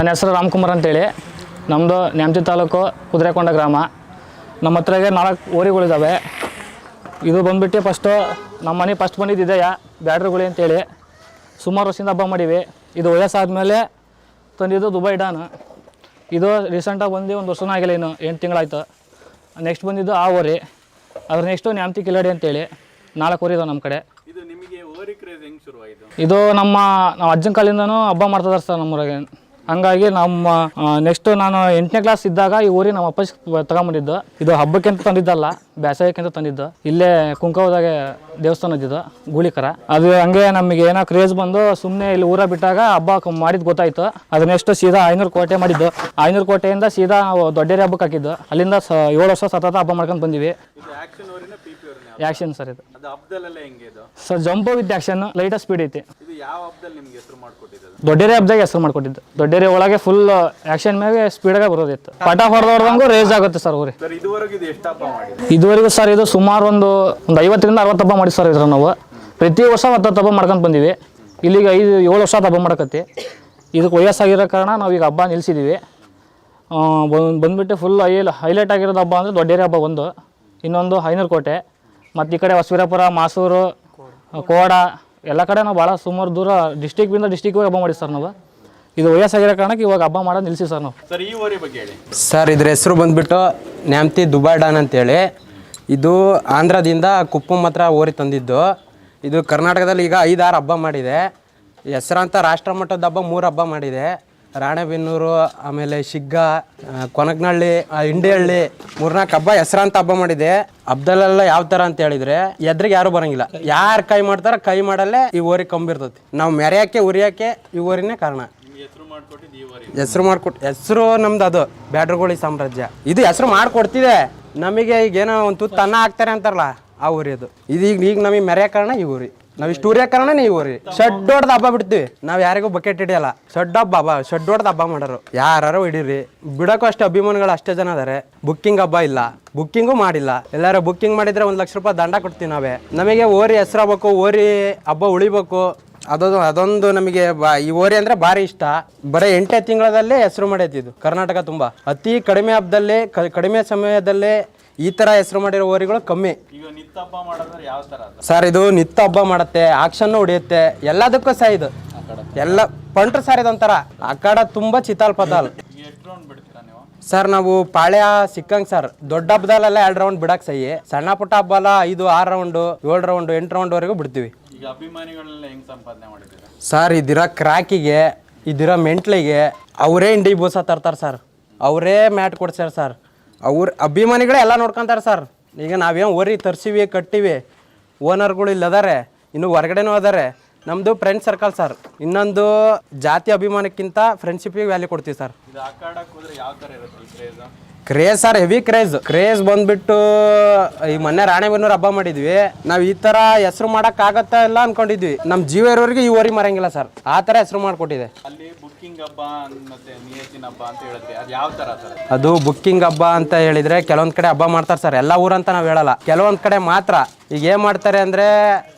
ನನ್ನ ಹೆಸರು ರಾಮ್ಕುಮಾರ್ ಅಂತೇಳಿ. ನಮ್ಮದು ನ್ಯಾಮತಿ ತಾಲೂಕು ಕುದುರೆಕೊಂಡ ಗ್ರಾಮ. ನಮ್ಮ ಹತ್ರಗೆ ನಾಲ್ಕು ಓರಿಗಳಿದ್ದಾವೆ ಇದು ಬಂದುಬಿಟ್ಟು ಫಸ್ಟು ನಮ್ಮ ಮನೆ ಫಸ್ಟ್ ಬಂದಿದ್ದು ಇದೆಯಾ ಬ್ಯಾಡ್ರಿಗುಳಿ ಅಂತೇಳಿ. ಸುಮಾರು ವರ್ಷದಿಂದ ಹಬ್ಬ ಮಾಡೀವಿ. ಇದು ವಯಸ್ಸಾದಮೇಲೆ ತಂದಿದ್ದು ದುಬೈ ಡಾನ್. ಇದು ರೀಸೆಂಟಾಗಿ ಬಂದು ಒಂದು ವರ್ಷನೂ ಆಗಿಲ್ಲ ಇನ್ನು ಎಂಟು ತಿಂಗಳಾಯ್ತು. ನೆಕ್ಸ್ಟ್ ಬಂದಿದ್ದು ಆ ಓರಿ ಅದ್ರ ನೆಕ್ಸ್ಟು ನ್ಯಾಮತಿ ಕಿಲಾಡಿ ಅಂತೇಳಿ. ನಾಲ್ಕು ಓರಿ ಇದಾವೆ ನಮ್ಮ ಕಡೆ. ಇದು ನಿಮಗೆ ಓರಿ ಕ್ರೇಜ್ ಹೆಂಗ್ ಶುರುವಾಯಿತು? ಇದು ನಮ್ಮ ನಾವು ಅಜ್ಜನ ಕಾಲಿಂದನೂ ಹಬ್ಬ ಮಾಡ್ತಿದ್ದಾರೆ ಸರ್ ನಮ್ಮೂರಾಗೆ. ಹಂಗಾಗಿ ನಮ್ಮ ನೆಕ್ಸ್ಟ್ ನಾನು ಎಂಟನೇ ಕ್ಲಾಸ್ ಇದ್ದಾಗ ಈ ಊರಿಗೆ ನಮ್ಮ ಅಪ್ಪ ತಗೊಂಬಂದಿದ್ದು. ಇದು ಹಬ್ಬಕ್ಕೆ ಅಂತ ತಂದಿದ್ದಲ್ಲ ಬೇಸಾಯಕ್ಕೆ ತಂದಿದ್ದು. ಇಲ್ಲೇ ಕುಂಕವದಾಗ ದೇವಸ್ಥಾನ ಇದ್ದಿದ್ದು, ಗೂಳಿಕರ. ಅದು ಹಂಗೆ ನಮಗೆ ಏನೋ ಕ್ರೇಜ್ ಬಂದು ಸುಮ್ಮನೆ ಇಲ್ಲಿ ಊರ ಬಿಟ್ಟಾಗ ಹಬ್ಬ ಮಾಡಿದ್ ಗೊತ್ತಾಯ್ತು. ಅದು ನೆಕ್ಸ್ಟ್ ಸೀದಾ ಐನೂರು ಕೋಟೆ ಮಾಡಿದ್ದು. ಐನೂರು ಕೋಟೆಯಿಂದ ಸೀದಾ ನಾವು ದೊಡ್ಡೇರಿ ಹಬ್ಬಕ್ಕೆ ಹಾಕಿದ್ದು. ಅಲ್ಲಿಂದ ಏಳು ವರ್ಷ ಸತತ ಹಬ್ಬ ಮಾಡ್ಕೊಂಡು ಬಂದಿವಿ. ಆ್ಯಕ್ಷನ್ ಸರ್ ಇದು. ಅದು ಹಬ್ಬದಲ್ಲೆಲ್ಲ ಹೆಂಗೆ ಇದು? Sir jump with action light speed ಐತಿ. ಇದು ಯಾವ ಹಬ್ಬದಲ್ಲಿ ನಿಮ್ಗೆ ಹೆಸರು ಮಾಡಿಕೊಟ್ಟಿದ್ದು ದೊಡ್ಡೇರಿ ಹಬ್ಬದಾಗ ಹೆಸರು ಮಾಡ್ಕೊಟ್ಟಿದ್ದು. ದೊಡ್ಡೇರಿ ಒಳಗೆ ಫುಲ್ ಆಕ್ಷನ್ ಮ್ಯಾಗೆ ಸ್ಪೀಡಾಗೆ ಬರೋದಿತ್ತು. ಪಟ ಹೊಡೆದವ್ರದಂಗೂ ರೇಸ್ ಆಗುತ್ತೆ ಸರ್ ಊರಿ. ಸರ್ ಇದುವರೆಗೂ ಇದು ಎಷ್ಟು ಹಬ್ಬ ಮಾಡಿದೆ ಇದುವರೆಗೂ ಸರ್ ಇದು ಸುಮಾರು ಒಂದು ಒಂದು ಐವತ್ತರಿಂದ ಅರವತ್ತು ಹಬ್ಬ ಮಾಡಿ ಸರ್ ಇದ್ರ ನಾವು. ಪ್ರತಿ ವರ್ಷ ಹತ್ತು ಹಬ್ಬ ಮಾಡ್ಕೊಂಡು ಬಂದೀವಿ. ಇಲ್ಲಿಗೆ ಐದು ಏಳು ವರ್ಷ ಹಬ್ಬ ಮಾಡಕತ್ತಿ. ಇದಕ್ಕೆ ವಯಸ್ಸಾಗಿರೋ ಕಾರಣ ನಾವು ಈಗ ಹಬ್ಬ ನಿಲ್ಲಿಸಿದ್ದೀವಿ ಬಂದ್- ಬಂದ್ಬಿಟ್ಟು ಫುಲ್ ಹೈಲ್ ಹೈಲೈಟ್ ಆಗಿರೋದು ಹಬ್ಬ ಅಂದರೆ ದೊಡ್ಡೇರಿ ಹಬ್ಬ ಒಂದು. ಇನ್ನೊಂದು ಐನೂರು ಕೋಟೆ. ಮತ್ತು ಈ ಕಡೆ ಹೊಸವೀರಪುರ ಮಾಸೂರು ಕೋಡ ಎಲ್ಲ ಕಡೆ ನಾವು ಭಾಳ ಸುಮಾರು ದೂರ ಡಿಸ್ಟಿಕ್ಕಿಂದ ಡಿಸ್ಟಿಕ್ಗೆ ಹಬ್ಬ ಮಾಡಿ ಸರ್ ನಾವು. ಇದು ವಯಸ್ಸಾಗಿರೋ ಕಾರಣಕ್ಕೆ ಇವಾಗ ಹಬ್ಬ ಮಾಡೋದು ನಿಲ್ಸಿ ಸರ್ ನಾವು. ಸರ್ ಈ ಓರಿ ಬಗ್ಗೆ ಹೇಳಿ. ಸರ್ ಇದ್ರ ಹೆಸರು ಬಂದ್ಬಿಟ್ಟು ನ್ಯಾಮ್ತಿ ದುಬೈ ಡಾನ್ ಅಂತೇಳಿ. ಇದು ಆಂಧ್ರದಿಂದ ಕುಪ್ಪಂ ಹತ್ರ ಓರಿ ತಂದಿದ್ದು. ಇದು ಕರ್ನಾಟಕದಲ್ಲಿ ಈಗ ಐದಾರು ಹಬ್ಬ ಮಾಡಿದೆ. ಹೆಸರಂತ ರಾಷ್ಟ್ರ ಮಟ್ಟದ ಹಬ್ಬ ಮೂರು ಹಬ್ಬ ಮಾಡಿದೆ. ರಾಣೆಬೆನ್ನೂರು, ಆಮೇಲೆ ಶಿಗ್ಗ ಕೊನಗನಹಳ್ಳಿ ಹಿಂಡಿಹಳ್ಳಿ, ಮೂರ್ನಾಲ್ಕು ಹಬ್ಬ ಹೆಸರಾಂತ ಹಬ್ಬ ಮಾಡಿದೆ. ಹಬ್ಬದಲ್ಲೆಲ್ಲ ಯಾವ ಥರ ಅಂತ ಹೇಳಿದ್ರೆ ಎದ್ರಿಗೆ ಯಾರು ಬರಂಗಿಲ್ಲ. ಯಾರು ಕೈ ಮಾಡ್ತಾರ ಕೈ ಮಾಡಲ್ಲೇ ಈ ಓರಿ ಕಂಬಿರ್ತತಿ ನಾವು ಮೆರೆಯೋಕ್ಕೆ, ಉರಿಯೋಕ್ಕೆ ಈ ಊರಿನೇ ಕಾರಣ. ಹೆಸರು ಮಾಡ್ಕೊಟ್, ಹೆಸರು ನಮ್ದು ಅದು, ಬ್ಯಾಡ್ರಗೋಳಿ ಸಾಮ್ರಾಜ್ಯ. ಇದು ಹೆಸರು ಮಾಡ್ಕೊಡ್ತಿದೆ. ನಮಗೆ ಈಗ ಏನೋ ಒಂದು ತುತ್ತು ಅನ್ನ ಹಾಕ್ತಾರೆ ಅಂತಾರಲ್ಲ, ಆ ಊರಿ ಅದು. ಇದು ಈಗ ಈಗ ನಮಗೆ ಮೆರೆಯ ಕಾರಣ ಈ ಊರಿ. ನಾವು ಇಷ್ಟು ಊರಿಯ ಕಾರಣ ಈ ಊರಿ ಶೆಡ್ ದೊಡ್ಡದ ಹಬ್ಬ ಬಿಡ್ತೀವಿ. ನಾವು ಯಾರಿಗೂ ಬಕೆಟ್ ಹಿಡಿಯಲ್ಲ. ಶೆಡ್ ಹಬ್ಬ ಹಬ್ಬ, ಶೆಡ್ ದೊಡ್ಡದ ಹಬ್ಬ ಮಾಡೋರು. ಯಾರು ಹಿಡೀರಿ. ಬಿಡಕ್ಕೂ ಅಷ್ಟೇ ಅಭಿಮಾನಿಗಳು ಅಷ್ಟೇ ಜನ ಅದಾರೆ ಬುಕ್ಕಿಂಗ್ ಹಬ್ಬ ಇಲ್ಲ. ಬುಕ್ಕಿಂಗು ಮಾಡಿಲ್ಲ. ಎಲ್ಲಾರು ಬುಕ್ಕಿಂಗ್ ಮಾಡಿದ್ರೆ ಒಂದು ಲಕ್ಷ ರೂಪಾಯಿ ದಂಡ ಕೊಡ್ತೀವಿ ನಾವೇ. ನಮಗೆ ಓರಿ ಹೆಸರಾಗಬೇಕು, ಓರಿ ಹಬ್ಬ ಉಳಿಬೇಕು. ಅದೊಂದು ಅದೊಂದು ನಮಗೆ ಈ ಓರಿ ಅಂದ್ರೆ ಭಾರಿ ಇಷ್ಟ. ಬರೀ ಎಂಟೇ ತಿಂಗಳಲ್ಲೇ ಹೆಸರು ಮಾಡೈತಿದ್ದು. ಕರ್ನಾಟಕ ತುಂಬಾ. ಅತಿ ಕಡಿಮೆ ಹಬ್ಬದಲ್ಲಿ ಕಡಿಮೆ ಸಮಯದಲ್ಲೇ ಈ ತರ ಹೆಸರು ಮಾಡಿರೋ ಓರಿಗಳು ಕಮ್ಮಿ. ಈಗ ನಿತ್ತ ಹಬ್ಬ ಮಾಡೋದ್ರೆ ಯಾವ ಥರ ಅದು? ಸರ್ ಇದು ನಿತ್ತ ಹಬ್ಬ ಮಾಡುತ್ತೆ ಆಕ್ಷನ್ ಹೊಡಿಯುತ್ತೆ ಎಲ್ಲದಕ್ಕೂ ಸಹ ಇದು. ಎಲ್ಲ ಪಂಟ್ರ ಸರ್ ಇದೊಂಥರ ಆ ಕಡೆ ತುಂಬಾ ಚಿತಾಲ್ ಪತಾಲ್. ಈಗ ಎಷ್ಟು ರೌಂಡ್ ಬಿಡ್ತೀರಾ ನೀವು? ಸರ್ ನಾವು ಪಾಳ್ಯ ಸಿಕ್ಕಂಗ್ ಸರ್ ದೊಡ್ಡ ಹಬ್ಬದಲ್ಲೆಲ್ಲ ಎರಡು ರೌಂಡ್ ಬಿಡಕ್ ಸಹಿ. ಸಣ್ಣ ಪುಟ್ಟ ಹಬ್ಬ ಅಲ್ಲ ಐದು ಆರು ರೌಂಡು ಏಳು ರೌಂಡು ಎಂಟು ರೌಂಡ್ವರೆಗೂ ಬಿಡ್ತೀವಿ. ಈಗ ಅಭಿಮಾನಿಗಳನ್ನೆಲ್ಲ ಹೆಂಗ್ ಸಂಪಾದನೆ ಮಾಡಿದ್ದೀರಾ? ಸರ್ ಇದಿರೋ ಕ್ರಾಕಿಗೆ ಇದಿರೋ ಮೆಂಟ್ಲಿಗೆ ಅವರೇ ಇಂಡಿ ಬೂಸ ತರ್ತಾರೆ ಸರ್ ಅವರೇ ಮ್ಯಾಟ್ ಕೊಡ್ಸ್ಯಾರ ಸರ್ ಅವ್ರ ಅಭಿಮಾನಿಗಳೇ ಎಲ್ಲ ನೋಡ್ಕೊಂತಾರೆ ಸರ್. ಈಗ ನಾವೇನು ಓರಿ ತರ್ಸಿವಿ, ಕಟ್ಟಿವಿ, ಓನರ್ಗಳು ಇಲ್ಲಿ ಅದಾರೆ ಇನ್ನು ಹೊರಗಡೆನೂ ಅದಾರೆ. ನಮ್ಮದು ಫ್ರೆಂಡ್ ಸರ್ಕಲ್ ಸರ್. ಇನ್ನೊಂದು ಜಾತಿ ಅಭಿಮಾನಕ್ಕಿಂತ ಫ್ರೆಂಡ್ಶಿಪ್ಪಿಗೆ ವ್ಯಾಲ್ಯೂ ಕೊಡ್ತೀವಿ sir. Craze sir heavy craze craze ಬಂದ್ಬಿಟ್ಟು ಈ ಮೊನ್ನೆ ರಾಣೆಬೆನ್ನೂರು ಹಬ್ಬ ಮಾಡಿದ್ವಿ. ನಾವು ಈ ತರ ಹೆಸರು ಮಾಡಕ್ ಆಗತ್ತಾ ಇಲ್ಲ ಅನ್ಕೊಂಡಿದ್ವಿ. ನಮ್ಮ ಜೀವ ಇರೋರಿಗೆ ಈ ಓರಿ ಮರಂಗಿಲ್ಲ ಸರ್ ಆ ತರ ಹೆಸರು ಮಾಡ್ಕೊಟ್ಟಿದೆ. ಅಲ್ಲಿ ಬುಕ್ಕಿಂಗ್ ಹಬ್ಬ ಮತ್ತೆ ನಿಯತ್ತಿನ ಹಬ್ಬ ಅಂತ ಹೇಳುತ್ತೆ ಅದು ಯಾವ ಥರ ಸರ್ ಅದು ಬುಕ್ಕಿಂಗ್ ಹಬ್ಬ ಅಂತ ಹೇಳಿದ್ರೆ ಕೆಲವೊಂದ್ ಕಡೆ ಹಬ್ಬ ಮಾಡ್ತಾರೆ ಸರ್ ಎಲ್ಲ ಊರಂತ ನಾವು ಹೇಳಲ್ಲ. ಕೆಲವೊಂದ್ ಕಡೆ ಮಾತ್ರ. ಈಗ ಏನ್ ಮಾಡ್ತಾರೆ ಅಂದ್ರೆ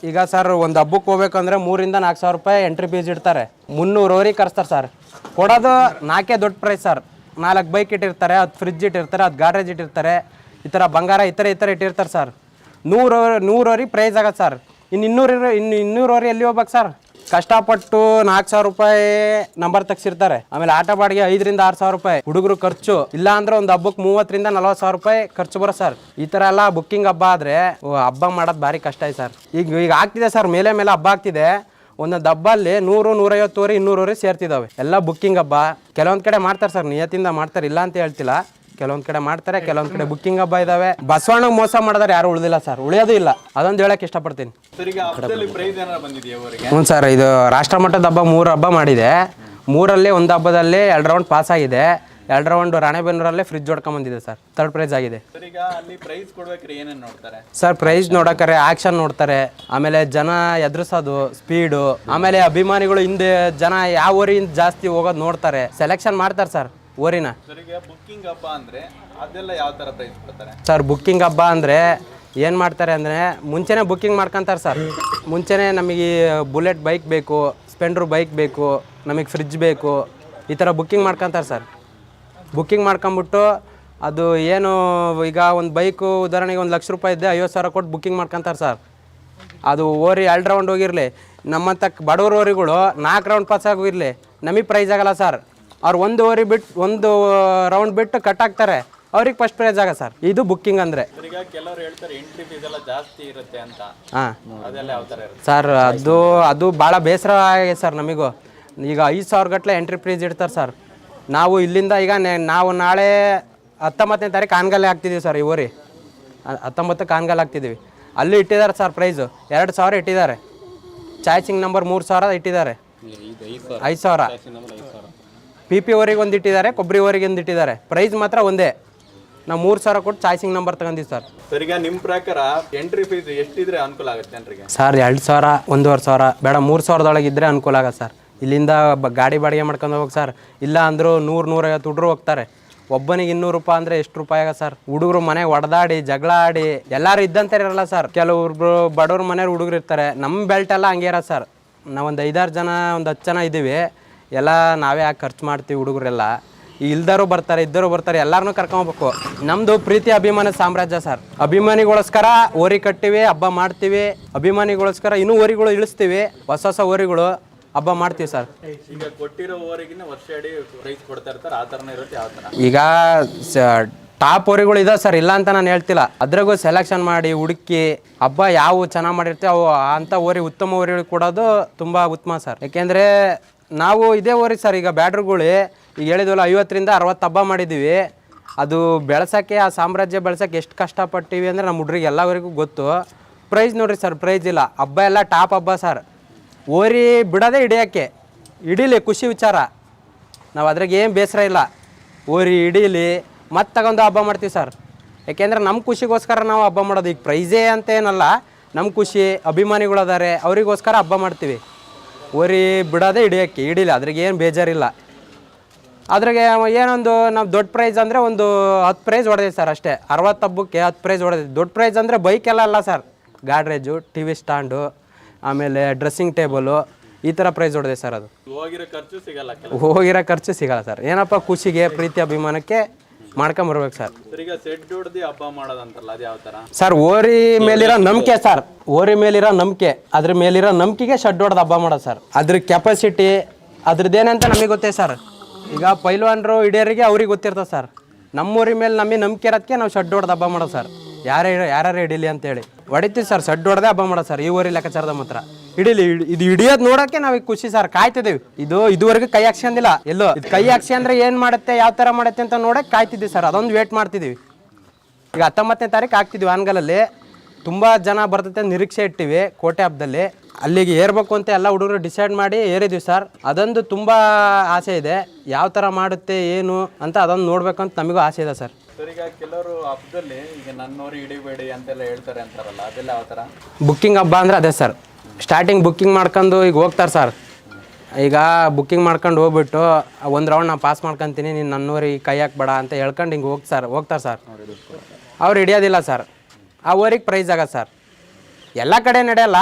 ಈಗ ಸರ್ ಒಂದು ಹಬ್ಬಕ್ಕೆ ಹೋಗ್ಬೇಕಂದ್ರೆ ಮೂರಿಂದ ನಾಲ್ಕು ಸಾವಿರ ರೂಪಾಯಿ ಎಂಟ್ರಿ ಫೀಸ್ ಇಡ್ತಾರೆ. ಮುನ್ನೂರವರೆಗೆ ಕರೆಸ್ತಾರೆ ಸರ್ ಕೊಡೋದು ನಾಲ್ಕೇ ದೊಡ್ಡ ಪ್ರೈಸ್ ಸರ್ ನಾಲ್ಕು ಬೈಕ್ ಇಟ್ಟಿರ್ತಾರೆ ಅದು ಫ್ರಿಜ್ ಇಟ್ಟಿರ್ತಾರೆ ಅದು ಗಾಡ್ರೇಜ್ ಇಟ್ಟಿರ್ತಾರೆ. ಈ ಥರ ಬಂಗಾರ ಈ ಥರ ಈ ಥರ ಇಟ್ಟಿರ್ತಾರೆ ಸರ್ ನೂರು ನೂರವರೆಗೆ ಪ್ರೈಸ್ ಆಗತ್ತೆ ಸರ್ ಇನ್ನು ಇನ್ನೂರು ಇನ್ನು ಇನ್ನೂರವರೆ ಎಲ್ಲಿ ಹೋಗ್ಬೇಕು ಸರ್ ಕಷ್ಟಪಟ್ಟು ನಾಲ್ಕು ಸಾವಿರ ರೂಪಾಯಿ ನಂಬರ್ ತೆಗ್ಸಿರ್ತಾರೆ. ಆಮೇಲೆ ಆಟ ಬಾಡಿಗೆ ಐದರಿಂದ ಆರು ಸಾವಿರ ರೂಪಾಯಿ. ಹುಡುಗರು ಖರ್ಚು ಇಲ್ಲ ಅಂದ್ರೆ ಒಂದು ಹಬ್ಬಕ್ಕೆ ಮೂವತ್ತರಿಂದ ನಲ್ವತ್ತು ಸಾವಿರ ರೂಪಾಯಿ ಖರ್ಚು ಬರೋ ಸರ್ ಈ ಥರ ಎಲ್ಲ ಬುಕ್ಕಿಂಗ್ ಹಬ್ಬ ಆದರೆ ಹಬ್ಬ ಮಾಡೋದು ಭಾರಿ ಕಷ್ಟ ಐತೆ ಸರ್ ಈಗ ಈಗ ಆಗ್ತಿದೆ ಸರ್ ಮೇಲೆ ಮೇಲೆ ಹಬ್ಬ ಆಗ್ತಿದೆ. ಒಂದೊಂದು ಹಬ್ಬಲ್ಲಿ ನೂರು ನೂರೈವತ್ತುವರೆ ಇನ್ನೂರವರೆ ಸೇರ್ತಿದ್ದಾವೆ ಎಲ್ಲ ಬುಕ್ಕಿಂಗ್ ಹಬ್ಬ. ಕೆಲವೊಂದು ಕಡೆ ಮಾಡ್ತಾರೆ ಸರ್ ನಿಯತ್ತಿಂದ ಮಾಡ್ತಾರೆ ಇಲ್ಲ ಅಂತ ಹೇಳ್ತಿಲ್ಲ. ಕೆಲವೊಂದು ಕಡೆ ಮಾಡ್ತಾರೆ ಕೆಲವೊಂದು ಕಡೆ ಬುಕ್ಕಿಂಗ್ ಹಬ್ಬ ಇದಾವೆ. ಬಸವಣ್ಣ ಮೋಸ ಮಾಡಿದ್ರೆ ಯಾರು ಉಳಿದಿಲ್ಲ ಸರ್. ಉಳಿಯೋದು ಇಲ್ಲ. ಅದೊಂದು ಹೇಳಕ್ಕೆ ಇಷ್ಟಪಡ್ತೀನಿ. ಹ್ಞೂ ಸರ್ ಇದು ರಾಷ್ಟ್ರಮಟ್ಟದ ಹಬ್ಬ ಮೂರು ಹಬ್ಬ ಮಾಡಿದೆ. ಮೂರಲ್ಲಿ ಒಂದು ಹಬ್ಬದಲ್ಲಿ ಎರಡು ರೌಂಡ್ ಪಾಸ್ ಆಗಿದೆ. ಎರಡು ಒಂದು ರಾಣೆಬೆನ್ನೂರಲ್ಲೇ ಫ್ರಿಜ್ ಹೊಡ್ಕೊಂಬಂದಿದೆ ಸರ್ ಥರ್ಡ್ ಪ್ರೈಸ್ ಆಗಿದೆ. ಸರ್ ಈಗ ಅಲ್ಲಿ ಪ್ರೈಸ್ ಕೊಡ್ಬೇಕಾದ್ರೆ ಏನೇನು ನೋಡ್ತಾರೆ? ಸರ್ ಪ್ರೈಸ್ ನೋಡೋಕ್ಕಾರೆ ಆಕ್ಷನ್ ನೋಡ್ತಾರೆ. ಆಮೇಲೆ ಜನ ಎದುರಿಸೋದು ಸ್ಪೀಡು ಆಮೇಲೆ ಅಭಿಮಾನಿಗಳು ಹಿಂದೆ ಜನ ಯಾವ ಊರಿಂದ ಜಾಸ್ತಿ ಹೋಗೋದು ನೋಡ್ತಾರೆ. ಸೆಲೆಕ್ಷನ್ ಮಾಡ್ತಾರೆ ಸರ್ ಊರಿನ. ಸರ್ ಈಗ ಬುಕ್ಕಿಂಗ್ ಹಬ್ಬ ಅಂದ್ರೆ ಅದೆಲ್ಲ ಯಾವ ಥರ ಪ್ರೈಸ್ ಕೊಡ್ತಾರೆ? ಸರ್ ಬುಕ್ಕಿಂಗ್ ಹಬ್ಬ ಅಂದರೆ ಏನು ಮಾಡ್ತಾರೆ ಅಂದರೆ ಮುಂಚೆನೇ ಬುಕ್ಕಿಂಗ್ ಮಾಡ್ಕೊಂತಾರೆ ಸರ್ ಮುಂಚೆನೇ ನಮಗೆ ಬುಲೆಟ್ ಬೈಕ್ ಬೇಕು ಸ್ಪೆಂಡ್ರು ಬೈಕ್ ಬೇಕು ನಮಗೆ ಫ್ರಿಜ್ ಬೇಕು ಈ ಥರ ಬುಕ್ಕಿಂಗ್ ಮಾಡ್ಕೊಂತಾರೆ ಸರ್ ಬುಕ್ಕಿಂಗ್ ಮಾಡ್ಕೊಂಬಿಟ್ಟು ಅದು ಏನು ಈಗ ಒಂದು ಬೈಕು ಉದಾಹರಣೆಗೆ ಒಂದು ಲಕ್ಷ ರೂಪಾಯಿ ಇದ್ದೆ ಐವತ್ತು ಸಾವಿರ ಕೊಟ್ಟು ಬುಕ್ಕಿಂಗ್ ಮಾಡ್ಕೊಂತಾರೆ ಸರ್. ಅದು ಓರಿ ಎರಡು ರೌಂಡ್ ಹೋಗಿರಲಿ. ನಮ್ಮಂಥ ಬಡವ್ರ ಓರಿಗಳು ನಾಲ್ಕು ರೌಂಡ್ ಪಾಸ್ ಆಗೋಗಿರಲಿ ನಮಗೆ ಪ್ರೈಸ್ ಆಗಲ್ಲ ಸರ್. ಅವ್ರು ಒಂದು ಓರಿ ಬಿಟ್ಟು ಒಂದು ರೌಂಡ್ ಬಿಟ್ಟು ಕಟ್ ಆಗ್ತಾರೆ ಅವ್ರಿಗೆ ಫಸ್ಟ್ ಪ್ರೈಸ್ ಆಗ ಸರ್. ಇದು ಬುಕ್ಕಿಂಗ್ ಅಂದರೆ. ಈಗ ಕೆಲವ್ರು ಹೇಳ್ತಾರೆ ಎಂಟ್ರಿ ಫೀಸ್ ಜಾಸ್ತಿ ಇರುತ್ತೆ ಅಂತ. ಹಾಂ. ಸರ್ ಅದು ಅದು ಭಾಳ ಬೇಸರ ಆಗಿದೆ ಸರ್ ನಮಗೂ. ಈಗ ಐದು ಸಾವಿರ ಗಟ್ಟಲೆ ಎಂಟ್ರಿ ಪ್ರೈಸ್ ಇಡ್ತಾರೆ ಸರ್. ನಾವು ಇಲ್ಲಿಂದ ಈಗ ನಾವು ನಾಳೆ ಹತ್ತೊಂಬತ್ತನೇ ತಾರೀಕು ಆನ್ಗಲ್ಲೆ ಹಾಕ್ತಿದ್ದೀವಿ ಸರ್ ಈ ಊರಿ. ಹತ್ತೊಂಬತ್ತು ಹತ್ತೊಂಬತ್ತಕ್ಕೆ ಹಾಕ್ತಿದ್ದೀವಿ ಅಲ್ಲಿ ಇಟ್ಟಿದ್ದಾರೆ ಸರ್ ಪ್ರೈಸು ಎರಡು ಸಾವಿರ ಇಟ್ಟಿದ್ದಾರೆ. ಚಾಯ್ಸಿಂಗ್ ನಂಬರ್ ಮೂರು ಸಾವಿರ ಇಟ್ಟಿದ್ದಾರೆ. ಐದು ಸಾವಿರ. ಪಿ ಪಿ ಓರಿಗೆ ಒಂದು ಇಟ್ಟಿದ್ದಾರೆ ಕೊಬ್ಬರಿ ಓರಿಗೆ ಒಂದು ಇಟ್ಟಿದ್ದಾರೆ. ಪ್ರೈಸ್ ಮಾತ್ರ ಒಂದೇ. ನಾವು ಮೂರು ಸಾವಿರ ಕೊಟ್ಟು ಚಾಯ್ಸಿಂಗ್ ನಂಬರ್ ತಗೊಂಡಿವಿ ಸರ್. ಸರ್ ಈಗ ನಿಮ್ಮ ಪ್ರಕಾರ ಎಂಟ್ರಿ ಫೀಸ್ ಎಷ್ಟಿದ್ರೆ ಅನುಕೂಲ ಆಗುತ್ತೆ ಸರ್ ಎರಡು ಸಾವಿರ ಒಂದೂವರೆ ಸಾವಿರ ಬೇಡ ಮೂರು ಸಾವಿರದೊಳಗಿದ್ರೆ ಅನುಕೂಲ ಆಗತ್ತೆ ಸರ್. ಇಲ್ಲಿಂದ ಗಾಡಿ ಬಾಡಿಗೆ ಮಾಡ್ಕೊಂಡು ಹೋಗಿ ಸರ್. ಇಲ್ಲ ಅಂದರೂ ನೂರು ನೂರೈವತ್ತು ಹುಡುಗರು ಹೋಗ್ತಾರೆ. ಒಬ್ಬನಿಗೆ ಇನ್ನೂರು ರೂಪಾಯಿ ಅಂದರೆ ಎಷ್ಟು ರೂಪಾಯಿ ಆಗ ಸರ್? ಹುಡುಗರು ಮನೆಗೆ ಹೊಡೆದಾಡಿ ಜಗಳ ಆಡಿ, ಎಲ್ಲರೂ ಇದ್ದಂತೆ ಇರಲ್ಲ ಸರ್. ಕೆಲವ್ರು ಬಡವ್ರ ಮನೆಯವ್ರು ಹುಡುಗರು ಇರ್ತಾರೆ. ನಮ್ಮ ಬೆಲ್ಟ್ ಎಲ್ಲ ಹಂಗೆ ಇರೋದು ಸರ್. ನಾವೊಂದು ಐದಾರು ಜನ, ಒಂದು ಹತ್ತು ಜನ ಇದ್ದೀವಿ ಎಲ್ಲ ನಾವೇ ಯಾಕೆ ಖರ್ಚು ಮಾಡ್ತೀವಿ ಹುಡುಗರೆಲ್ಲ. ಇಲ್ದಾರು ಬರ್ತಾರೆ, ಇದ್ದರು ಬರ್ತಾರೆ ಎಲ್ಲರನ್ನೂ ಕರ್ಕೊಂಬೇಕು ನಮ್ಮದು ಪ್ರೀತಿ ಅಭಿಮಾನ ಸಾಮ್ರಾಜ್ಯ ಸರ್. ಅಭಿಮಾನಿಗೋಸ್ಕರ ಓರಿ ಕಟ್ಟಿವಿ, ಹಬ್ಬ ಮಾಡ್ತೀವಿ. ಅಭಿಮಾನಿಗೋಸ್ಕರ ಇನ್ನೂ ಓರಿಗಳು ಇಳಿಸ್ತೀವಿ. ಹೊಸ ಹೊಸ ಓರಿಗಳು. ಹಬ್ಬ ಮಾಡ್ತೀವಿ ಸರ್. ಈಗ ಕೊಟ್ಟಿರೋ ಓರಿಗಿನ ವರ್ಷ ಇಡೀ ಪ್ರೈಸ್ ಕೊಡ್ತಾ ಇರ್ತಾರೆ ಆ ಥರನೇ ಇರುತ್ತೆ ಯಾವ ಥರ ಈಗ ಟಾಪ್ ಓರಿಗಳು ಇದಾವೆ ಸರ್ ಇಲ್ಲ ಅಂತ ನಾನು ಹೇಳ್ತಿಲ್ಲ. ಅದ್ರಾಗೂ ಸೆಲೆಕ್ಷನ್ ಮಾಡಿ ಹುಡುಕಿ ಹಬ್ಬ ಯಾವ ಚೆನ್ನಾಗಿ ಮಾಡಿರ್ತೀವಿ ಅವು ಅಂಥ ಓರಿ ಉತ್ತಮ ಓರಿಗಳು ಕೊಡೋದು ತುಂಬ ಉತ್ತಮ ಸರ್. ಯಾಕೆಂದರೆ ನಾವು ಇದೇ ಓರಿ ಸರ್ ಈಗ ಬ್ಯಾಟ್ರುಗಳು ಈಗ ಹೇಳಿದ್ವಲ್ಲ ಐವತ್ತರಿಂದ ಅರವತ್ತು ಹಬ್ಬ ಮಾಡಿದ್ದೀವಿ. ಅದು ಬೆಳೆಸೋಕ್ಕೆ ಆ ಸಾಮ್ರಾಜ್ಯ ಬೆಳೆಸೋಕ್ಕೆ ಎಷ್ಟು ಕಷ್ಟಪಟ್ಟಿವಿ ಅಂದರೆ ನಮ್ಮ ಹುಡ್ರಿಗೆ ಎಲ್ಲವರಿಗೂ ಗೊತ್ತು. ಪ್ರೈಸ್ ನೋಡಿರಿ ಸರ್ ಪ್ರೈಸ್ ಇಲ್ಲ. ಹಬ್ಬ ಎಲ್ಲ ಟಾಪ್ ಹಬ್ಬ ಸರ್. ಓರಿ ಬಿಡದೆ ಹಿಡಿಯೋಕ್ಕೆ, ಹಿಡೀಲಿ ಖುಷಿ ವಿಚಾರ. ನಾವು ಅದ್ರಾಗ ಏನು ಬೇಸರ ಇಲ್ಲ. ಓರಿ ಹಿಡೀಲಿ ಮತ್ತೆ ತಗೊಂಡು ಹಬ್ಬ ಮಾಡ್ತೀವಿ ಸರ್. ಯಾಕೆಂದ್ರೆ ನಮ್ಮ ಖುಷಿಗೋಸ್ಕರ ನಾವು ಹಬ್ಬ ಮಾಡೋದು. ಈಗ ಪ್ರೈಸೇ ಅಂತ ಏನಲ್ಲ ನಮ್ಮ ಖುಷಿ, ಅಭಿಮಾನಿಗಳು ಅದಾರೆ, ಅವರಿಗೋಸ್ಕರ ಹಬ್ಬ ಮಾಡ್ತೀವಿ. ಓರಿ ಬಿಡೋದೇ ಹಿಡಿಯೋಕ್ಕೆ, ಹಿಡೀಲಿ, ಅದ್ರಾಗ ಏನು ಬೇಜಾರಿಲ್ಲ. ಅದ್ರಾಗೆ ಏನೊಂದು, ನಾವು ದೊಡ್ಡ ಪ್ರೈಸ್ ಅಂದರೆ ಒಂದು ಹತ್ತು ಪ್ರೈಸ್ ಹೊಡೆದಿದೆ ಸರ್ ಅಷ್ಟೇ. ಅರವತ್ತು ಹಬ್ಬಕ್ಕೆ ಹತ್ತು ಪ್ರೈಸ್ ಹೊಡೆದಿದೆ ದೊಡ್ಡ ಪ್ರೈಸ್ ಅಂದರೆ ಬೈಕೆಲ್ಲ ಅಲ್ಲ sir. Godrej, T V stand. ಆಮೇಲೆ ಡ್ರೆಸ್ಸಿಂಗ್ ಟೇಬಲು ಈ ಥರ ಪ್ರೈಸ್ ಹೊಡೆದೆ ಸರ್ ಅದು. ಹೋಗಿರೋ ಖರ್ಚು ಸಿಗಲ್ಲ ಕೆಲವು ಹೋಗಿರೋ ಖರ್ಚು ಸಿಗಲ್ಲ ಸರ್ ಏನಪ್ಪ ಖುಷಿಗೆ ಪ್ರೀತಿ ಅಭಿಮಾನಕ್ಕೆ ಮಾಡ್ಕೊಂಬರ್ಬೇಕು ಸರ್ ಸರ್ ಈಗ ಸೆಟ್ ಹೊಡ್ದು ಹಬ್ಬ ಮಾಡೋದಂತಲ್ಲ ಅದು ಯಾವ ಥರ ಸರ್ ಓರಿ ಮೇಲಿರೋ ನಂಬಿಕೆ ಸರ್ ಓರಿ ಮೇಲಿರೋ ನಂಬಿಕೆ. ಅದ್ರ ಮೇಲಿರೋ ನಂಬಿಕೆಗೆ ಶೆಡ್ ಹೊಡೆದ ಹಬ್ಬ ಮಾಡೋದು ಸರ್ ಅದ್ರ ಕೆಪಾಸಿಟಿ ಅದ್ರದ್ದೇನಂತ ನಮಗೆ ಗೊತ್ತೇ ಸರ್ ಈಗ ಪೈಲ್ವಾನ್ರು ಹಿಡಿಯರಿಗೆ ಅವ್ರಿಗೆ ಗೊತ್ತಿರ್ತದೆ ಸರ್ ನಮ್ಮೂರಿ ಮೇಲೆ ನಮಗೆ ನಂಬಿಕೆ ಇರೋದಕ್ಕೆ ನಾವು ಶೆಡ್ ಹೊಡೆದ ಹಬ್ಬ ಮಾಡೋದು ಸರ್ ಯಾರೇ ಯಾರು ಹಿಡೀಲಿ ಅಂತೇಳಿ. ಹೊಡಿತೀವಿ ಸರ್ ಶೆಡ್ ಹೊಡೆದೇ ಹಬ್ಬ ಮಾಡೋದು ಸರ್ ಈ ಊರಿ ಲೆಕ್ಕಾಚಾರದ ಮಾತ್ರ. ಇಡೀಲಿ ಇದು ಹಿಡಿಯೋದು ನೋಡೋಕೆ ನಾವೀಗ ಖುಷಿ ಸರ್ ಕಾಯ್ತಿದ್ದೀವಿ. ಇದು ಇದುವರೆಗೂ ಕೈ ಹಾಕ್ಸ್ಕೊಂಡಿಲ್ಲ ಎಲ್ಲೋ? ಇದು ಕೈ ಹಾಕ್ಸಿ ಅಂದ್ರೆ ಏನು ಮಾಡುತ್ತೆ ಯಾವ ಥರ ಮಾಡುತ್ತೆ ಅಂತ ನೋಡಕ್ಕೆ ಕಾಯ್ತಿದ್ದೀವಿ ಸರ್ ಅದೊಂದು ವೇಟ್ ಮಾಡ್ತಿದ್ದೀವಿ. ಈಗ ಹತ್ತೊಂಬತ್ತನೇ ತಾರೀಕು ಆಗ್ತಿದ್ವಿ ಆನ್ಗಲಲ್ಲಿ ತುಂಬ ಜನ ಬರ್ತೈತೆ ನಿರೀಕ್ಷೆ ಇಟ್ಟಿವಿ ಕೋಟೆ ಹಬ್ಬದಲ್ಲಿ ಅಲ್ಲಿಗೆ ಏರ್ಬೇಕು ಅಂತ ಎಲ್ಲ ಹುಡುಗರು ಡಿಸೈಡ್ ಮಾಡಿ ಏರಿದ್ವಿ ಸರ್. ಅದೊಂದು ತುಂಬ ಆಸೆ ಇದೆ. ಯಾವ ಥರ ಮಾಡುತ್ತೆ ಏನು ಅಂತ ಅದೊಂದು ನೋಡ್ಬೇಕಂತ ನಮಗೂ ಆಸೆ ಇದೆ ಸರ್. ಬುಕ್ಕಿಂಗ್ ಹಬ್ಬ ಅಂದರೆ ಅದೇ ಸರ್. ಸ್ಟಾರ್ಟಿಂಗ್ ಬುಕ್ಕಿಂಗ್ ಮಾಡ್ಕೊಂಡು ಈಗ ಹೋಗ್ತಾರೆ ಸರ್. ಈಗ ಬುಕ್ಕಿಂಗ್ ಮಾಡ್ಕೊಂಡು ಹೋಗ್ಬಿಟ್ಟು ಒಂದು ರೌಂಡ್ ನಾನು ಪಾಸ್ ಮಾಡ್ಕೊತೀನಿ, ನೀನು ನನ್ನೂರಿಗೆ ಕೈ ಹಾಕ್ಬೇಡ ಅಂತ ಹೇಳ್ಕೊಂಡು ಹಿಂಗೆ ಹೋಗಿ ಸರ್, ಹೋಗ್ತಾರೆ ಸರ್. ಅವ್ರು ಹಿಡಿಯೋದಿಲ್ಲ ಸರ್. ಆ ಊರಿಗೆ ಪ್ರೈಸ್ ಆಗತ್ತೆ ಸರ್. ಎಲ್ಲ ಕಡೆ ನಡೆಯಲ್ಲ,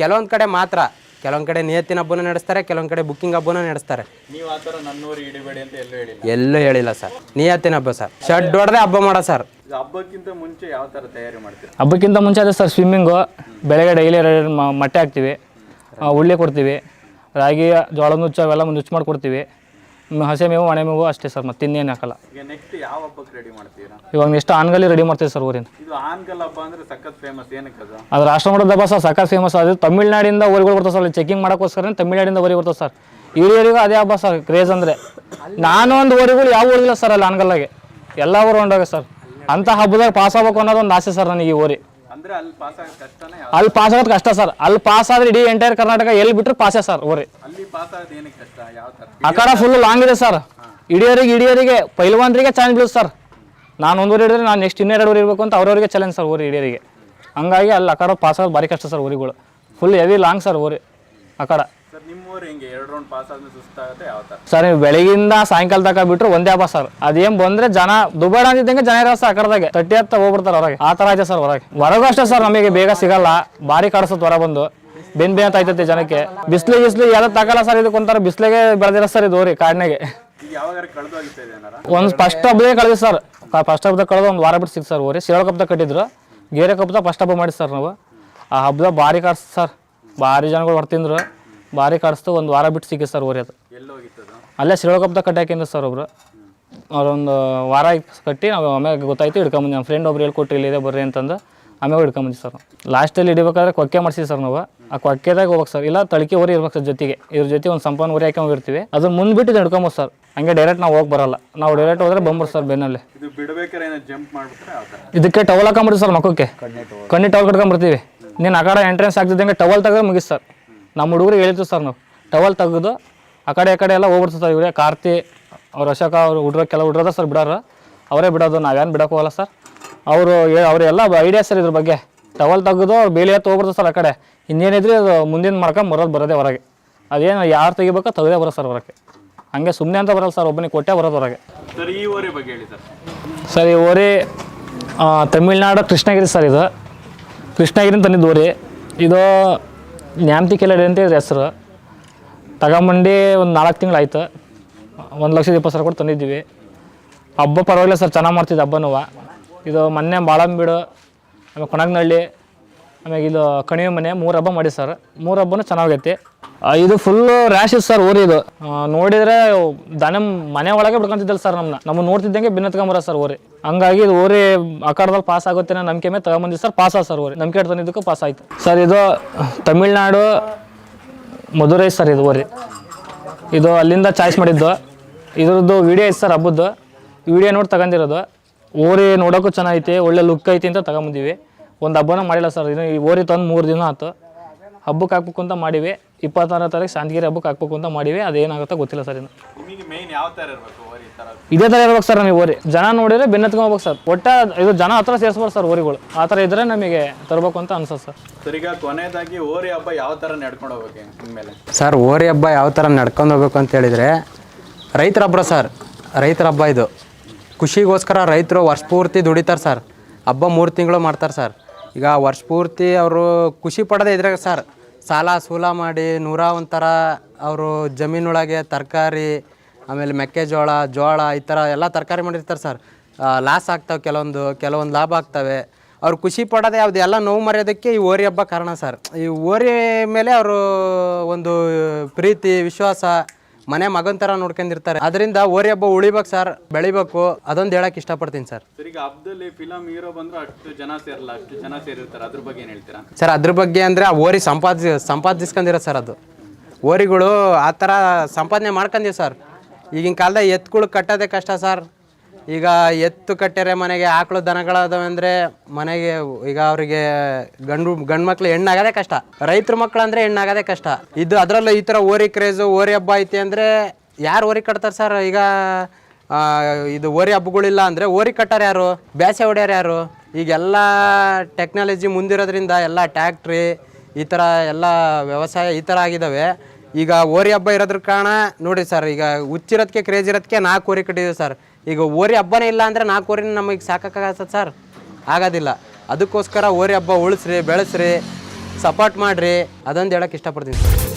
ಕೆಲವೊಂದು ಕಡೆ ಮಾತ್ರ. ಕೆಲವೊಂದು ಕಡೆ ನಿಯತ್ತಿನ ಹಬ್ಬನ ನಡೆಸ್ತಾರೆ ಕೆಲವೊಂದು ಕಡೆ ಬುಕ್ಕಿಂಗ್ ಹಬ್ಬನ ನಡೆಸ್ತಾರೆ. ನೀವು ಆ ಥರ ನನ್ನೋರಿ ಹಿಡಿಬೇಡಿ ಅಂತ ಎಲ್ಲೂ ಹೇಳಿಲ್ಲ. ಎಲ್ಲೂ ಹೇಳಿಲ್ಲ ಸರ್ ನಿಯತ್ತಿನ ಹಬ್ಬ ಸರ್ ಶೆಡ್ ಹೊಡೆದೇ ಹಬ್ಬ ಮಾಡೋ ಸರ್ ಹಬ್ಬಕ್ಕಿಂತ ಮುಂಚೆ ಯಾವ ತರ ತಯಾರಿ ಮಾಡ್ತೀರಾ? ಹಬ್ಬಕ್ಕಿಂತ ಮುಂಚೆ ಅದೇ ಸರ್ ಸ್ವಿಮ್ಮಿಂಗು ಬೆಳಗ್ಗೆ ಡೈಲಿ ಮೊಟ್ಟೆ ಹಾಕ್ತೀವಿ. ಆ, ಉಳ್ಳಿ ಕೊಡ್ತೀವಿ. ರಾಗಿ ಜೋಳ ನುಚ್ಚು ಅವೆಲ್ಲ ನುಚ್ಚು ಮಾಡಿ ಹಸೆ ಮೇವು ಒಣ ಮೇವು ಅಷ್ಟೇ ಸರ್ ಮತ್ತೆ ಇನ್ನೇನು ಹಾಕಲ್ಲ. ಈಗ ನೆಕ್ಸ್ಟ್ ಯಾವ ಹಬ್ಬಕ್ಕೆ ರೆಡಿ ಮಾಡ್ತೀರಾ? ಇವಾಗ ನೆಕ್ಸ್ಟ್ ಆನ್ಗಲ್ಲಿ ರೆಡಿ ಮಾಡ್ತೀವಿ ಸರ್ ಊರಿನ ಇದು ಆನ್ಗಲ್ ಹಬ್ಬ ಅಂದ್ರೆ ಸಖತ್ ಫೇಮಸ್ ಏನಕ್ಕೆ ಅದು? ಅದು ರಾಷ್ಟ್ರ ಮಟ್ಟದ ಹಬ್ಬ ಸರ್ ಸಖತ್ ಫೇಮಸ್ ಅದು. ತಮಿಳ್ನಾಡಿಂದ ಊರಿಗಳು ಬರ್ತಾವೆ ಸರ್ ಚೆಕಿಂಗ್ ಮಾಡೋಕ್ಕೋಸ್ಕರ ತಮಿಳ್ನಾಡಿಂದ ಊರಿಗೆ ಬರ್ತಾವೆ ಸರ್. ಹಿರಿಯರಿಗೂ ಅದೇ ಹಬ್ಬ ಸರ್ ಕ್ರೇಜ್ ಅಂದರೆ. ನಾನು ಒಂದು ಊರುಗಳು ಯಾವ ಊರಿಲ್ಲ ಸರ್ ಅಲ್ಲಿ ಆನ್ಗಲ್ಲಾಗೆ. ಎಲ್ಲ ಊರು ಹೊಂಡಾಗ ಸರ್. ಅಂಥ ಹಬ್ಬದಾಗ ಪಾಸ್ ಆಗ್ಬೇಕು ಅನ್ನೋದು ಒಂದು ಆಸೆ ಸರ್ ನನಗೆ ಈ ಊರಿ ಅಲ್ಲಿ ಪಾಸ್ ಆಗೋದು ಕಷ್ಟ ಸರ್ ಅಲ್ಲಿ ಪಾಸ್ ಆದ್ರೆ ಇಡೀ ಎಂಟೈರ್ ಕರ್ನಾಟಕ ಎಲ್ಲಿ ಬಿಟ್ರೆ ಪಾಸೇ ಸರ್ ಓರಿ ಆ ಕಡೆ ಫುಲ್ ಲಾಂಗ್ ಇದೆ ಸರ್ ಇಡಿಯರಿಗೆ ಇಡಿಯರಿಗೆ ಪೈಲ್ವಾನ್ರಿಗೆ ಚಾಲೆಂಜ್ ಬೀಳುತ್ತೆ ಸರ್ ನಾನು ಒಂದೂರು ಹಿಡಿದ್ರೆ ನಾನು ನೆಕ್ಸ್ಟ್ ಇನ್ನೆರಡು ಊರು ಇರಬೇಕು ಅಂತ ಅವ್ರವ್ರಿಗೆ ಚಾಲೆಂಜ್ ಸರ್ ಓರಿ ಹಿಡಿಯೋರಿಗೆ ಹಂಗಾಗಿ ಅಲ್ಲಿ ಆ ಕಡೆ ಪಾಸ್ ಆಗೋದು ಭಾರಿ ಕಷ್ಟ ಸರ್ ಊರಿಗಳು. ಫುಲ್ ಹೆವಿ ಲಾಂಗ್ ಸರ್ ಓರಿ ಆ ಕಡೆ. ಸರ್ ನಿಮ್ಮ ಊರು ಹೆಂಗೆ ಎರಡು ರೌಂಡ್ ಪಾಸ್ ಆದ್ಮೇಲೆ ಸುಸ್ತಾಗುತ್ತೆ ಯಾವ ಥರ ಸರ್ ನೀವು ಬೆಳಗಿಂದ ಸಾಯಂಕಾಲ ತಕ ಬಿಟ್ರು ಒಂದೇ ಹಬ್ಬ ಸರ್. ಅದೇನ್ ಬಂದ್ರೆ ಜನ ದುಬಾರ ಅಂತಿದ್ದಂಗೆ ಜನ ಇರೋ ಸರ್ ಆ ಕಡೆದಾಗೆ. ತಟ್ಟಿ ಹತ್ತ ಹೋಗ್ಬಿಡ್ತಾರೆ ಹೊರಗೆ. ಆ ಥರ ಐತೆ ಸರ್ ಹೊರಗೆ. ಹೊರಗು ಅಷ್ಟೇ ಸರ್ ನಮಗೆ ಬೇಗ ಸಿಗಲ್ಲ. ಭಾರಿ ಕಾಡಿಸುತ್ತೆ ಹೊರ ಬಂದು. ಬೆನ್ ಬೇನ್ ಅಂತ ಜನಕ್ಕೆ. ಬಿಸ್ಲು ಗಿಸ್ಲು ಎಲ್ಲ ತಗಲ್ಲ ಸರ್ ಇದಕ್ಕೆ ಒಂಥರ ಬಿಸ್ಲಿಗೆ ಬೆಳೆದಿರೋ ಸರ್ ಇದು ಹೋರಿ ಕಾಡಿನಾಗೆ. ಕಳೆದೋಗಿತ್ತು ಏನಾರ? ಒಂದು ಫಸ್ಟ್ ಹಬ್ಬದೇ ಕಳೆದಿ ಸರ್. ಫಸ್ಟ್ ಹಬ್ಬದಾಗ ಕಳೆದ ಒಂದು ವಾರ ಬಿಟ್ಟು ಸಿಗ್ ಸರ್ ಹೋರಿ ಸಿರಳ ಕಬ್ದಾಗ ಕಟ್ಟಿದ್ರು. ಗೇರೆ ಕಬ್ದಾಗ ಫಸ್ಟ್ ಹಬ್ಬ ಮಾಡಿ ಸರ್ ನಾವು. ಆ ಹಬ್ಬದಾಗ ಭಾರಿ ಕಾಡ್ಸ್ ಸರ್. ಭಾರಿ ಜನಗಳು ಹೊರ್ತಿಂದ್ರು ಭಾರಿ ಕಾಡಿಸ್ತು ಒಂದು ವಾರ ಬಿಟ್ಟು ಸಿಕ್ಕಿತ್ತು ಸರ್ ಹೋರಿ ಅದು. ಅಲ್ಲೇ ಶಿರೋಳ ಕಟ್ಟಾಕಿಂದ ಸರ್ ಒಬ್ರು? ಅವ್ರೊಂದು ವಾರ ಕಟ್ಟಿ ನಾವು ಆಮೇಲೆ ಗೊತ್ತಾಯ್ತು ಹಿಡ್ಕೊಂಬಂದು ನಮ್ಮ ಫ್ರೆಂಡ್ ಒಬ್ರು ಹೇಳ್ಕೊಟ್ರಿ ಇಲ್ಲಿದೆ ಬರ್ರಿ ಅಂತಂದು. ಆಮೇಲೆ ಹಿಡ್ಕೊಂಬಂದಿ ಸರ್ ಲಾಸ್ಟಲ್ಲಿ ಹಿಡಿಬೇಕಾದ್ರೆ ಕೊಕ್ಕೆ ಮಾಡಿಸಿ ಸರ್ ನಾವು. ಆ ಕೊಕ್ಕೆದಾಗ ಹೋಗ್ಬೇಕು ಸರ್. ಇಲ್ಲ ತಳಿಕೆ ಓರಿ ಇರ್ಬೇಕು ಸರ್ ಜೊತೆಗೆ. ಇದ್ರ ಜೊತೆ ಒಂದು ಸಂಪನ್ನ ಓರಿ ಹಾಕಿ ಹೋಗಿರ್ತೀವಿ. ಅದನ್ನ ಮುಂದೆ ಬಿಟ್ಟು ಹಿಡ್ಕೊಂಬೋದು ಸರ್. ಹಂಗೆ ಡೈರೆಕ್ಟ್ ನಾವು ಹೋಗಿ ಬರಲ್ಲ. ನಾವು ಡೈರೆಕ್ಟ್ ಹೋದ್ರೆ ಬಂಬರ್ ಸರ್ ಬೆನ್ನಲ್ಲಿ. ಇದಕ್ಕೆ ಟವಲ್ ಹಾಕೊಂಬಿಡ್ರಿ ಸರ್ ಮಕ್ಕಕ್ಕೆ. ಕಣ್ಣಿ ಟವಲ್ ಕಟ್ಕೊಂಡ್ಬಿಡ್ತೀವಿ ನೀನು ಆ ಕಡೆ ಎಂಟ್ರೆನ್ಸ್ ಆಗ್ತಿದ್ದಂಗೆ ಟವಲ್ ತಗೊಂಡು ಮುಗಿಸ್ ಸರ್. ನಮ್ಮ ಹುಡುಗರಿಗೆ ಹೇಳ್ತೀವಿ ಸರ್ ನಾವು. ಟವಲ್ ತೆಗೆದು ಆ ಕಡೆ ಈ ಕಡೆ ಎಲ್ಲ ಹೋಗ್ಬಿಡ್ತು ಸರ್ ಇವರೇ. ಕಾರ್ತಿ ಅವ್ರ ಅಶೋಕ ಅವ್ರು ಹುಡ್ರ ಕೆಲವು ಹುಡ್ರದ ಸರ್ ಬಿಡೋರು. ಅವರೇ ಬಿಡೋದು ನಾವೇನು ಬಿಡೋಕೆ ಹೋಗಲ್ಲ ಸರ್. ಅವರು ಅವರೆಲ್ಲ ಐಡಿಯಾ ಸರ್ ಇದ್ರ ಬಗ್ಗೆ. ಟವಲ್ ತೆಗೆದು ಅವ್ರು ಬೇಲಿ ಹತ್ತು ಹೋಗ್ಬಿಡ್ತು ಸರ್ ಆ ಕಡೆ. ಇನ್ನೇನಿದ್ರೆ ಅದು ಮುಂದಿನ ಮಾಡ್ಕೊಂಡು ಬರೋದು ಬರೋದೆ ಹೊರಗೆ. ಅದೇನು ಯಾರು ತೆಗಿಬೇಕೋ ತೆಗೆದೇ ಬರೋ ಸರ್ ಹೊರಗೆ. ಹಂಗೆ ಸುಮ್ಮನೆ ಅಂತ ಬರಲ್ಲ ಸರ್ ಒಬ್ಬನಿಗೆ ಕೊಟ್ಟೆ ಬರೋದು ಹೊರಗೆ. ಸರ್ ಈ ಓರಿ ಬಗ್ಗೆ ಹೇಳಿ ಸರ್. ಸರ್ ಈ ಓರಿ ಆ, ತಮಿಳ್ನಾಡು ಕೃಷ್ಣಗಿರಿ ಸರ್ ಇದು. ಕೃಷ್ಣಗಿರಿನ ತಂದಿದ್ದು ಓರಿ ಇದು ನ್ಯಾಮ್ತಿ ಕೆಲಡಿ ಅಂತ ಹೆಸರು. ತಗೊಂಬಂದು ಒಂದು ನಾಲ್ಕು ತಿಂಗಳಾಯ್ತು ಒಂದು ಲಕ್ಷದ ಇಪ್ಪತ್ತು ಸಾವಿರ ಕೊಟ್ಟು ತಂದಿದ್ದೀವಿ. ಹಬ್ಬ ಪರವಾಗಿಲ್ಲ ಸರ್, ಚೆನ್ನಾಗಿ ಮಾಡ್ತಿದ್ದೆ ಹಬ್ಬನೂ ಇದು ಮೊನ್ನೆ ಬಾಳಂಬೀಡು, ಆಮೇಲೆ ಕೊಣಗ್ನಹಳ್ಳಿ ಆಮೇಲೆ ಇದು ಕಣಿವೆ ಮನೆ, ಮೂರು ಹಬ್ಬ ಮಾಡಿ ಸರ್. ಮೂರು ಹಬ್ಬನೂ ಚೆನ್ನಾಗೈತಿ. ಇದು ಫುಲ್ ರ್ಯಾಶ್ ಇತ್ತು ಸರ್ ಊರಿ ಇದು. ಆ, ನೋಡಿದ್ರೆ ದನ ಮನೆ ಒಳಗೆ ಬಿಡ್ಕೊಂತಿದ್ದಲ್ಲ ಸರ್ ನಮ್ಮನ್ನ ನಮ್ಮ ನೋಡ್ತಿದ್ದಂಗೆ ಬಿನ್ನತ್ಕೊಂಬರ ಸರ್ ಊರಿ ಹಂಗಾಗಿ ಇದು ಊರಿ ಆಕಾರದಲ್ಲಿ ಪಾಸ್ ಆಗುತ್ತೆ ಅನ್ನೋ ನಂಬಿಕೆ ಮೇಲೆ ತಗೊಂಬಂದಿ ಸರ್ ಪಾಸ್ ಆದ ಸರ್ ಊರಿ ನಂಬಿಕೆ ತಂದಿದ್ದಕ್ಕೂ ಪಾಸ್ ಆಯ್ತು. ಸರ್ ಇದು ತಮಿಳ್ನಾಡು ಮಧುರೈ ಸರ್ ಇದು ಓರಿ. ಇದು ಅಲ್ಲಿಂದ ಚಾಯ್ಸ್ ಮಾಡಿದ್ದು. ಇದ್ರದ್ದು ವಿಡಿಯೋ ಐತೆ ಸರ್ ಹಬ್ಬದ್ದು ವಿಡಿಯೋ ನೋಡಿ ತಗೊಂಡಿರೋದು. ಓರಿ ನೋಡೋಕ್ಕೂ ಚೆನ್ನಾಗೈತಿ ಒಳ್ಳೆ ಲುಕ್ ಐತಿ ಅಂತ ತಗೊಂಬಂದಿವಿ. ಒಂದು ಹಬ್ಬನೂ ಮಾಡಿಲ್ಲ ಸರ್ ಇದು ಈ ಓರಿ ತಂದು ಮೂರು ದಿನ ಆಯ್ತು ಹಬ್ಬಕ್ಕೆ ಹಾಕ್ಬೇಕು ಅಂತ ಮಾಡಿವಿ. ಇಪ್ಪತ್ತಾರನೇ ತಾರೀಕು ಶಾಂತಿಗಿರಿ ಹಬ್ಬಕ್ಕೆ ಹಾಕ್ಬೇಕು ಅಂತ ಮಾಡಿವಿ ಅದೇನಾಗುತ್ತೋ ಗೊತ್ತಿಲ್ಲ ಸರ್ ಇನ್ನು. ಇದೇ ಥರ ಇರ್ಬೇಕು ಸರ್ ನಮಗೆ ಓರಿ. ಜನ ನೋಡಿದ್ರೆ ಬೆನ್ನತ್ಕೊಬೇಕು ಸರ್. ಒಟ್ಟ ಇದು ಜನ ಹತ್ರ ಸೇರಿಸ್ಬಾರ್ದು ಸರ್ ಓರಿಗಳು. ಆ ಥರ ಇದ್ರೆ ನಮಗೆ ತರಬೇಕು ಅಂತ ಅನ್ಸುತ್ತೆ ಸರ್. ಸರ್ ಈಗ ಕೊನೆಯದಾಗಿ ಓರಿ ಹಬ್ಬ ಯಾವ ಥರ ನಡ್ಕೊಂಡು ಹೋಗ್ಬೇಕು ಸರ್ ಓರಿ ಹಬ್ಬ ಯಾವ ಥರ ನಡ್ಕೊಂಡು ಹೋಗ್ಬೇಕು ಅಂತ ಹೇಳಿದರೆ ರೈತರ ಹಬ್ಬ ಸರ್. ರೈತರ ಹಬ್ಬ ಇದು. ಖುಷಿಗೋಸ್ಕರ ರೈತರು ವರ್ಷ ಪೂರ್ತಿ ದುಡಿತಾರೆ ಸರ್. ಹಬ್ಬ ಮೂರು ತಿಂಗಳು ಮಾಡ್ತಾರೆ ಸರ್. ಈಗ ವರ್ಷ ಪೂರ್ತಿ ಅವರು ಖುಷಿ ಪಡೋದೇ ಇದ್ರಾಗ ಸರ್ ಸಾಲ ಸೂಲ ಮಾಡಿ ನೂರ ಒಂಥರ ಅವರು ಜಮೀನೊಳಗೆ ತರಕಾರಿ, ಆಮೇಲೆ ಮೆಕ್ಕೆಜೋಳ, ಜೋಳ ಈ ಥರ ಎಲ್ಲ ತರಕಾರಿ ಮಾಡಿರ್ತಾರೆ ಸರ್. ಲಾಸ್ ಆಗ್ತಾವೆ ಕೆಲವೊಂದು ಕೆಲವೊಂದು ಲಾಭ ಆಗ್ತವೆ. ಅವ್ರು ಖುಷಿ ಪಡೋದೇ ಯಾವುದು, ಎಲ್ಲ ನೋವು ಮರೆಯೋದಕ್ಕೆ ಈ ಓರಿ ಹಬ್ಬ ಕಾರಣ ಸರ್. ಈ ಓರಿ ಮೇಲೆ ಅವರು ಒಂದು ಪ್ರೀತಿ, ವಿಶ್ವಾಸ ಮನೆ ಮಗನ ತರ ನೋಡ್ಕೊಂಡಿರ್ತಾರೆ. ಅದರಿಂದ ಓರಿ ಹಬ್ಬ ಉಳಿಬೇಕು ಸರ್ ಬೆಳಿಬೇಕು. ಅದೊಂದು ಹೇಳಕ್ ಇಷ್ಟಪಡ್ತೀನಿ ಸರ್ ಸರ್ ಈಗ ಹಬ್ಬದಲ್ಲಿ ಫಿಲಮ್ ಹೀರೋ ಬಂದ್ರು ಅಷ್ಟು ಜನ ಸೇರಲ್ಲ ಅಷ್ಟು ಜನ ಸೇರಿರ್ತಾರೆ. ಅದ್ರ ಬಗ್ಗೆ ಅಂದ್ರೆ ಹೇಳ್ತೀರಾ? ಸರ್ ಅದ್ರ ಬಗ್ಗೆ ಅಂದರೆ ಆ ಓರಿ ಸಂಪಾದಿಸಿ ಸಂಪಾದಿಸ್ಕೊಂಡಿರೋ ಸರ್ ಅದು. ಓರಿಗಳು ಆ ಥರ ಸಂಪಾದನೆ ಮಾಡ್ಕೊಂಡಿವಿ ಸರ್ ಈಗಿನ ಕಾಲದ ಎತ್ತುಗಳು ಕಟ್ಟೋದೇ ಕಷ್ಟ ಸರ್ ಈಗ ಎತ್ತು ಕಟ್ಟರೆ ಮನೆಗೆ ಆಕಳು ದನಗಳಾದವಂದ್ರೆ ಮನೆಗೆ ಈಗ ಅವರಿಗೆ ಗಂಡು ಗಂಡು ಮಕ್ಳು ಹೆಣ್ಣಾಗದೇ ಕಷ್ಟ. ರೈತರ ಮಕ್ಳು ಅಂದ್ರೆ ಹೆಣ್ಣಾಗದೇ ಕಷ್ಟ. ಇದು ಅದರಲ್ಲೂ ಈ ಥರ ಓರಿ ಕ್ರೇಜು, ಓರಿ ಹಬ್ಬ ಐತಿ ಅಂದರೆ ಯಾರು ಓರಿ ಕಟ್ತಾರೆ ಸರ್? ಈಗ ಇದು ಓರಿ ಹಬ್ಬಗಳಿಲ್ಲ ಅಂದರೆ ಓರಿ ಕಟ್ಟಾರ ಯಾರು? ಬ್ಯಾಸೆ ಹೊಡ್ಯಾರ ಯಾರು? ಈಗೆಲ್ಲ ಟೆಕ್ನಾಲಜಿ ಮುಂದಿರೋದ್ರಿಂದ ಎಲ್ಲ ಟ್ಯಾಕ್ಟ್ರಿ, ಈ ಥರ ಎಲ್ಲ ವ್ಯವಸಾಯ ಈ ಥರ ಆಗಿದಾವೆ. ಈಗ ಓರಿ ಹಬ್ಬ ಇರೋದ್ರ ಕಾರಣ ನೋಡಿ ಸರ್, ಈಗ ಹುಚ್ಚಿರೋದಕ್ಕೆ ಕ್ರೇಜ್ ಇರೋದಕ್ಕೆ ನಾಲ್ಕು ಓರಿ ಕಟ್ಟಿದ್ದೀವಿ ಸರ್. ಈಗ ಓರಿ ಹಬ್ಬನೇ ಇಲ್ಲ ಅಂದರೆ ನಾಲ್ಕು ಓರಿನ ನಮಗೆ ಸಾಕಾಗತ್ತೆ ಸರ್. ಆಗೋದಿಲ್ಲ. ಅದಕ್ಕೋಸ್ಕರ ಓರಿ ಹಬ್ಬ ಉಳಿಸ್ರಿ, ಬೆಳೆಸ್ರಿ ಸಪೋರ್ಟ್ ಮಾಡಿರಿ. ಅದೊಂದು ಹೇಳೋಕ್ಕೆ ಇಷ್ಟಪಡ್ತೀನಿ ಸರ್.